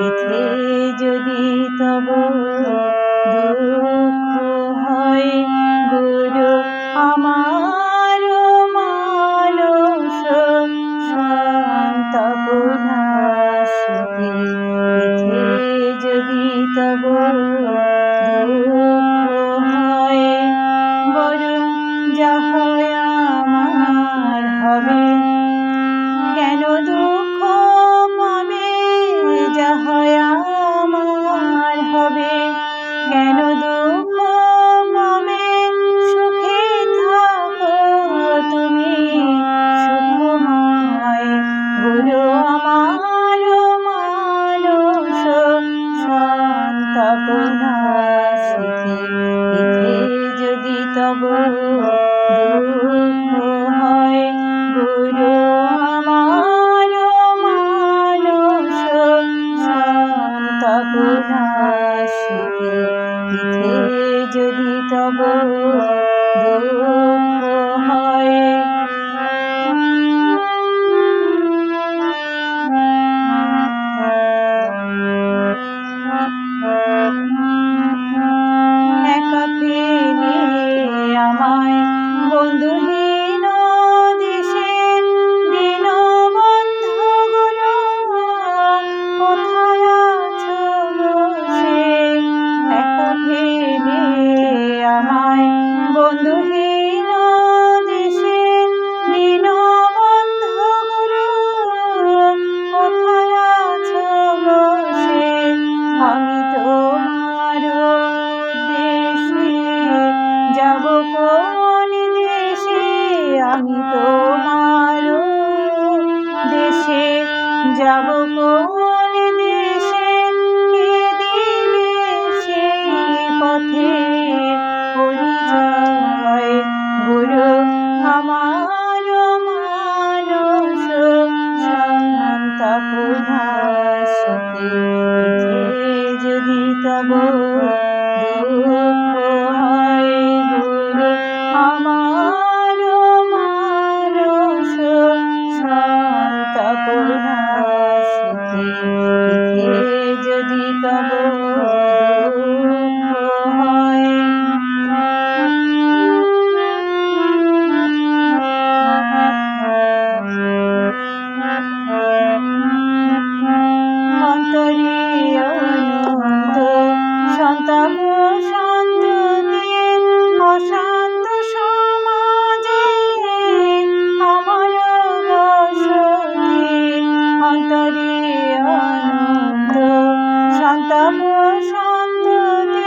ইথে যদি তব দুঃখ হয় গুরু আমার মানস সন্তপনাশে ইথে যদি তব দুঃখ পিছে যদি তব যাব সন্তাপ সন্ততি